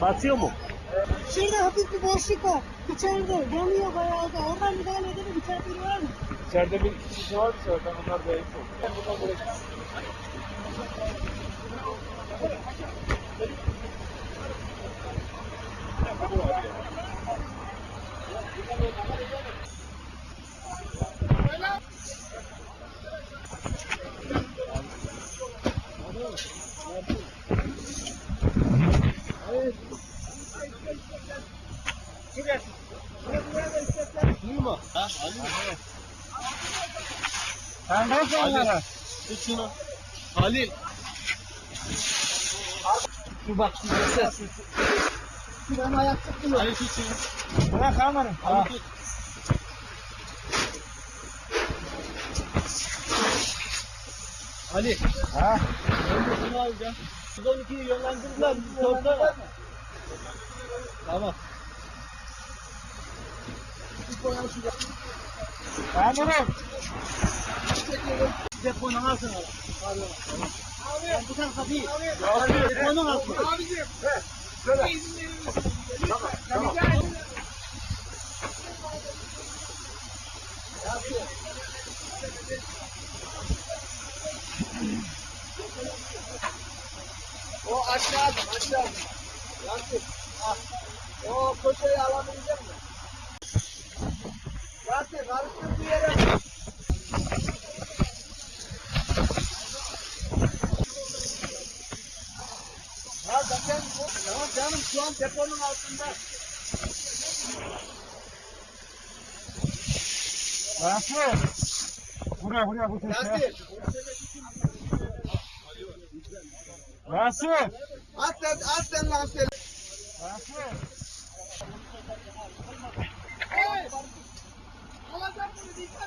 Batıyor mu? Şurada hafif bir boşluk var. İçeride yanıyor bayağı da. Oradan müdahale edelim. İçeride biri var mı? İçeride bir iki kişi var zaten onlar da en Sen ne onlara? tut şunu. Halil. Şu bak şu ses. Ben ayak tuttum. Halil tut şunu. Bırak amanım. Halil tut. Ali. Ha? Önce şunu alacağım. 112'yi yönlendirdiler. Tamam. Amanım. Deponun altına al. Ben bu tarafa değil. Deponun altına. O aşağı aşağı. Yansın. Ah. O koşayı alabilecek mi? Yansın karıştır bir yere. Ya zaten tamam canım şu an deponun altında. Nasıl? Buraya buraya bu. Yansın. Nasıl? At sen, at sen lan sen. Nasıl?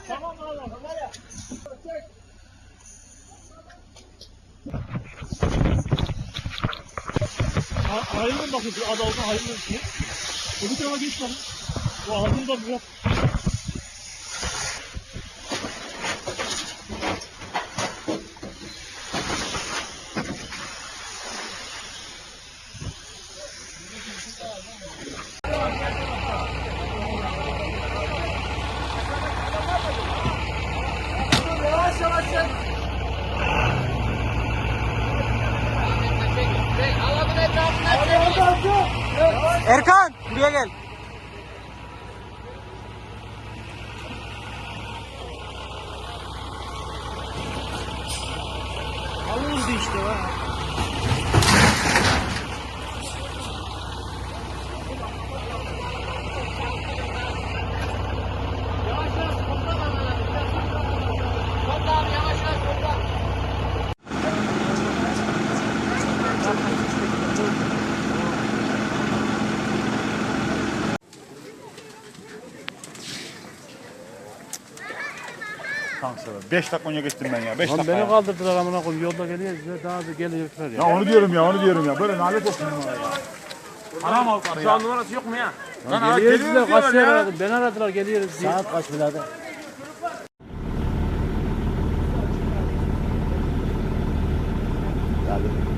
Tamam oğlum. Kamera. Çek. Ayrılın bakın şu adamdan ayrılın. Öbür tarafa geç bakın. O ağzını da biraz. Erkan buraya gel. Alırdı işte şansı var. 5 dakika önce gittim ben ya. 5 dakika. beni ya. kaldırdılar amına koyayım. Yolda geliyoruz ve daha da gelecekler ya. Ya onu diyorum ya, onu diyorum ya. Böyle nalet olsun bunlara ya. Haram al karı ya. Şu numarası yok mu ya? Lan ara geliyoruz diyorlar ya. Kasiyer aradı. Beni aradılar geliyoruz diye. Saat kaç birader? Geldim.